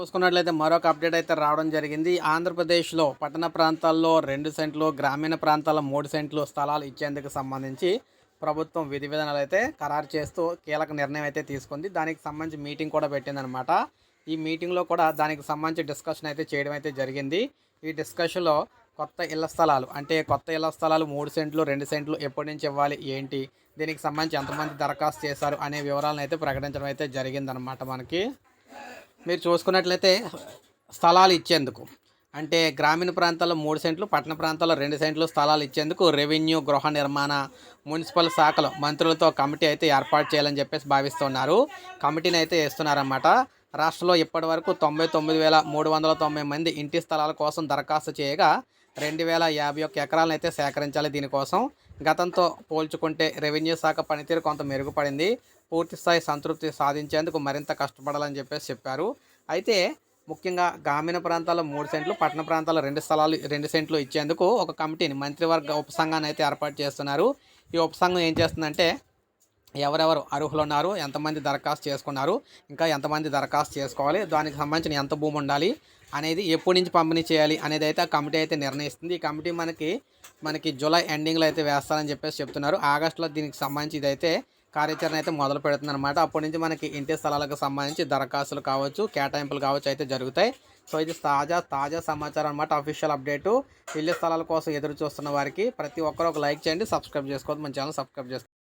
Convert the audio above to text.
చూసుకున్నట్లయితే మరొక అప్డేట్ అయితే రావడం జరిగింది. ఆంధ్రప్రదేశ్లో పట్టణ ప్రాంతాల్లో రెండు సెంట్లు గ్రామీణ ప్రాంతాల్లో మూడు సెంట్లు స్థలాలు ఇచ్చేందుకు సంబంధించి ప్రభుత్వం విధి విధానాలు అయితే ఖరారు చేస్తూ కీలక నిర్ణయం అయితే తీసుకుంది. దానికి సంబంధించి మీటింగ్ కూడా పెట్టిందనమాట ఈ మీటింగ్లో కూడా దానికి సంబంధించి డిస్కషన్ అయితే చేయడం అయితే జరిగింది. ఈ డిస్కషన్లో కొత్త ఇళ్ళ స్థలాలు అంటే కొత్త ఇళ్ళ స్థలాలు మూడు సెంట్లు రెండు సెంట్లు ఎప్పటి నుంచి ఇవ్వాలి ఏంటి దీనికి సంబంధించి ఎంతమంది దరఖాస్తు చేశారు అనే వివరాలను అయితే ప్రకటించడం అయితే జరిగిందనమాట మనకి. మీరు చూసుకున్నట్లయితే స్థలాలు ఇచ్చేందుకు. అంటే గ్రామీణ ప్రాంతాల్లో మూడు సెంట్లు పట్టణ ప్రాంతాల్లో రెండు సెంట్లు స్థలాలు ఇచ్చేందుకు రెవెన్యూ గృహ నిర్మాణ మున్సిపల్ శాఖలు మంత్రులతో కమిటీ అయితే ఏర్పాటు చేయాలని చెప్పేసి భావిస్తున్నారు. కమిటీని అయితే వేస్తున్నారన్నమాట. రాష్ట్రంలో ఇప్పటి వరకు తొంభై తొమ్మిది వేల మూడు వందల తొంభై మంది ఇంటి స్థలాల కోసం దరఖాస్తు చేయగా రెండు వేల యాభై ఒక్క ఎకరాలను అయితే సేకరించాలి దీనికోసం. గతంతో పోల్చుకుంటే రెవెన్యూ శాఖ పనితీరు కొంత మెరుగుపడింది. పూర్తిస్థాయి సంతృప్తి సాధించేందుకు మరింత కష్టపడాలని చెప్పేసి చెప్పారు. అయితే ముఖ్యంగా గ్రామీణ ప్రాంతాల్లో మూడు సెంట్లు పట్టణ ప్రాంతాల్లో రెండు స్థలాలు రెండు సెంట్లు ఇచ్చేందుకు ఒక కమిటీని మంత్రివర్గ ఉపసంఘాన్ని అయితే ఏర్పాటు చేస్తున్నారు. ఈ ఉపసంఘం ఏం చేస్తుందంటే ఎవరెవరు అర్హులు ఉన్నారు ఎంతమంది దరఖాస్తు చేసుకున్నారు ఇంకా ఎంతమంది దరఖాస్తు చేసుకోవాలి దానికి సంబంధించిన ఎంత భూమి ఉండాలి అనేది ఎప్పటి నుంచి పంపిణీ చేయాలి అనేది అయితే ఆ కమిటీ అయితే నిర్ణయిస్తుంది. ఈ కమిటీ మనకి మనకి జూలై ఎండింగ్లో అయితే వేస్తారని చెప్పేసి చెప్తున్నారు. ఆగస్టులో దీనికి సంబంధించి ఇదైతే కార్యాచరణ అయితే మొదలు పెడుతుంది అనమాట అప్పటి నుంచి మనకి ఇంటి స్థలాలకు సంబంధించి దరఖాస్తులు కావచ్చు కేటాయింపులు కావచ్చు అయితే జరుగుతాయి. సో ఇది తాజా తాజా సమాచారం అనమాట అఫీషియల్ అప్డేటు ఇల్లు స్థలాల కోసం ఎదురు చూస్తున్న వారికి ప్రతి ఒక్కరు ఒక లైక్ చేయండి సబ్స్క్రైబ్ చేసుకోవద్దు మన ఛానల్ సబ్స్క్రైబ్ చేసుకోండి